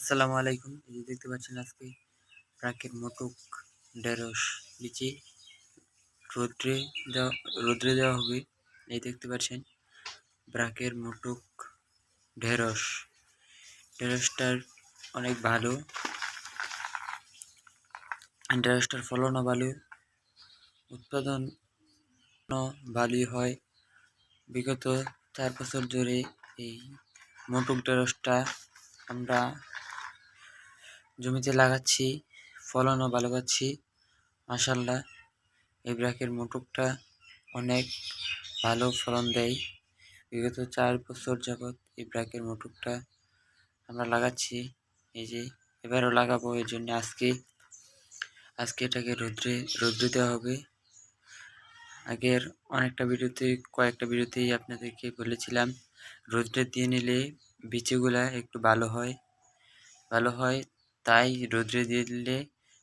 আসসালামু আলাইকুম। এই যে দেখতে পাচ্ছেন আজকে প্রাকের মোটক ঢেঁড়স লিচি রোদ্রে দেওয়া রোদ্রে দেওয়া হবে। এই দেখতে পাচ্ছেন ব্রাকের মোটক ঢেঁড়স। ঢেঁড়সটার অনেক ভালো। ঢেঁড়সটার ফলনও ভালো। উৎপাদন ভালোই হয়। বিগত চার বছর ধরে এই মোটক ঢেঁড়সটা আমরা জমিতে লাগাচ্ছি, ফলনও ভালো পাচ্ছি। মাসাল্লাহ এই ব্রাকের মোটকটা অনেক ভালো ফলন দেয়। বিগত চার বছর যাবৎ এই ব্রাকের মোটকটা আমরা লাগাচ্ছি। এই যে, এবারও লাগাবো এর জন্য আজকে আজকে এটাকে রৌদ্রে রৌদ্রে দেওয়া হবে। আগের অনেকটা ভিডিওতে, কয়েকটা ভিডিওতেই আপনাদেরকে বলেছিলাম, রৌদ্রে দিয়ে নিলে বিচিগুলা একটু ভালো হয়। ভালো হয় তাই রোদ্রে দিয়ে দিলে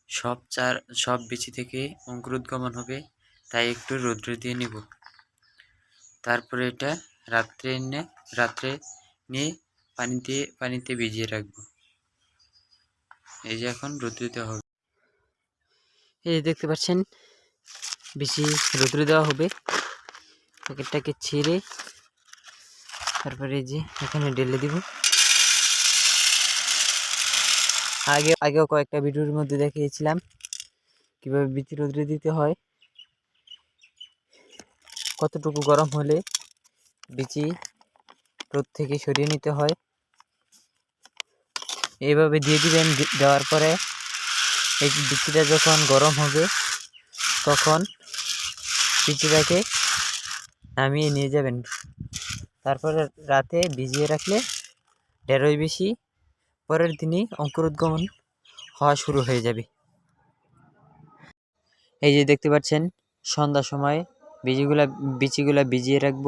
সব চার, সব বিচি থেকে অঙ্কুরোদ্গমন হবে, তাই একটু রোদ্রে দিয়ে নিব। তারপরে এটা রাত্রে এনে, রাত্রে নিয়ে পানিতে পানিতে ভিজিয়ে রাখব। এই যে এখন রোদ্রে দেওয়া হবে। এই দেখতে পাচ্ছেন, বেশি রোদ্রে দেওয়া হবে। প্যাকেটটাকে ছিঁড়ে তারপরে এই যে এখানে ঢেলে দিব। আগে, আগেও কয়েকটা ভিডিওর মধ্যে দেখিয়েছিলাম কীভাবে বিচি রোদ্রে দিতে হয়। কতটুকু গরম হলে বিচি রোদ থেকে সরিয়ে নিতে হয়। এইভাবে দিয়ে দিবেন দেওয়ার পরে এই বিচিটা যখন গরম হবে তখন বিচিটাকে নামিয়ে নিয়ে যাবেন। তারপরে রাতে ভিজিয়ে রাখলে ঢেঁড়ই বেশি পরের দিনই অঙ্কুরোদ্গমন হওয়া শুরু হয়ে যাবে। এই যে দেখতে পাচ্ছেন, সন্ধ্যার সময় বীজগুলা বিচিগুলা ভিজিয়ে রাখব।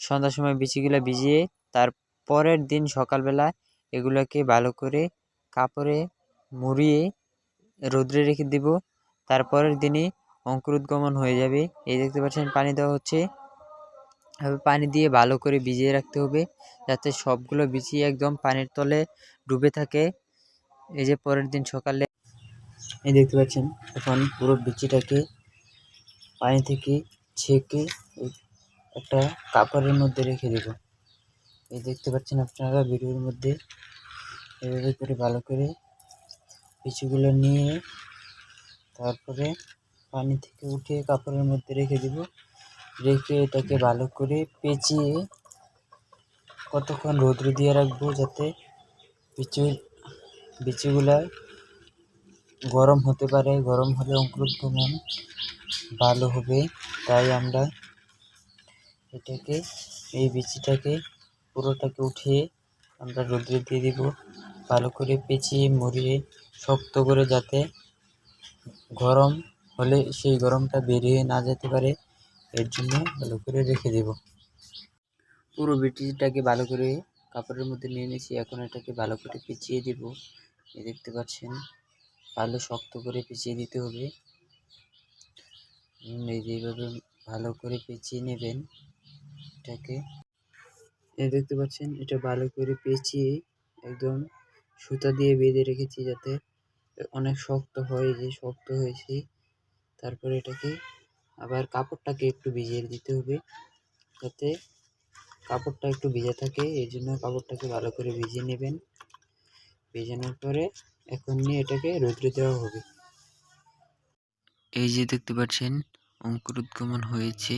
সন্ধ্যার সময় বিচিগুলা ভিজিয়ে তার পরের দিন সকালবেলা এগুলোকে ভালো করে কাপড়ে মুড়িয়ে রোদ্রে রেখে দিব। তারপরের দিনই অঙ্কুরোদ্গমন হয়ে যাবে। এই দেখতে পাচ্ছেন, পানি দেওয়া হচ্ছে। পানি দিয়ে ভালো করে ভিজিয়ে রাখতে হবে। যাতে সবগুলো বিছিয়ে একদম পানির তলে ডুবে থাকে। এই যে পরের দিন সকালে এই দেখতে পাচ্ছেন, এখন পুরো বিচিটাকে পানি থেকে ছেঁকে একটা কাপড়ের মধ্যে রেখে দেব। এই দেখতে পাচ্ছেন আপনারা ভিডিওর মধ্যে। এভাবে করে ভালো করে বিচিগুলো নিয়ে তারপরে পানি থেকে উঠিয়ে কাপড়ের মধ্যে রেখে দেব। রেখে এটাকে ভালো করে পেঁচিয়ে কতক্ষণ রোদ্রে দিয়ে রাখব যাতে বিচি বিচিগুলা গরম হতে পারে। গরম হলে অঙ্কুরোদ্গমন ভালো হবে। তাই আমরা এটাকে, এই বিচিটাকে, পুরোটাকে উঠিয়ে আমরা রোদ্রে দিয়ে দিব। ভালো করে পেঁচিয়ে মুড়িয়ে শক্ত করে যাতে গরম হলে সেই গরমটা বেরিয়ে না যেতে পারে। এর জন্য ভালো করে রেখে দেব। পুরো বিটিটাকে ভালো করে কাপড়ের মধ্যে নিয়ে নিয়েছি। এখন এটাকে ভালো করে পিছিয়ে দিব। এই দেখতে পাচ্ছেন, ভালো শক্ত করে পিছিয়ে দিতে হবে। এই যে এইভাবে ভালো করে পেঁচিয়ে নেবেন এটাকে। এই দেখতে পাচ্ছেন, এটা ভালো করে পেঁচিয়ে একদম সুতা দিয়ে বেঁধে রেখেছি যাতে অনেক শক্ত হয়, যে শক্ত হয়েছে। তারপরে এটাকে আবার কাপড়টাকে একটু ভিজিয়ে দিতে হবে যাতে কাপড়টা একটু ভিজে থাকে, এই জন্য কাপড়টাকে ভালো করে ভিজিয়ে নেবেন। ভেজানোর পরে এখন নিয়ে এটাকে রৌদ্রে দেওয়া হবে। এই যে দেখতে পাচ্ছেন অঙ্কুরোদ্গমন হয়েছে।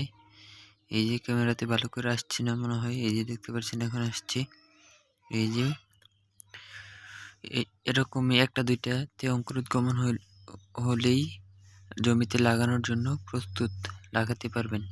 এই যে ক্যামেরাতে ভালো করে আসছে না মনে হয়, এই যে দেখতে পাচ্ছেন এখন আসছে। এই যে এরকমই একটা দুইটাতে অঙ্কুরোদ্গমন হলেই জমিতে লাগানোর জন্য প্রস্তুত লাগাতে পারবেন।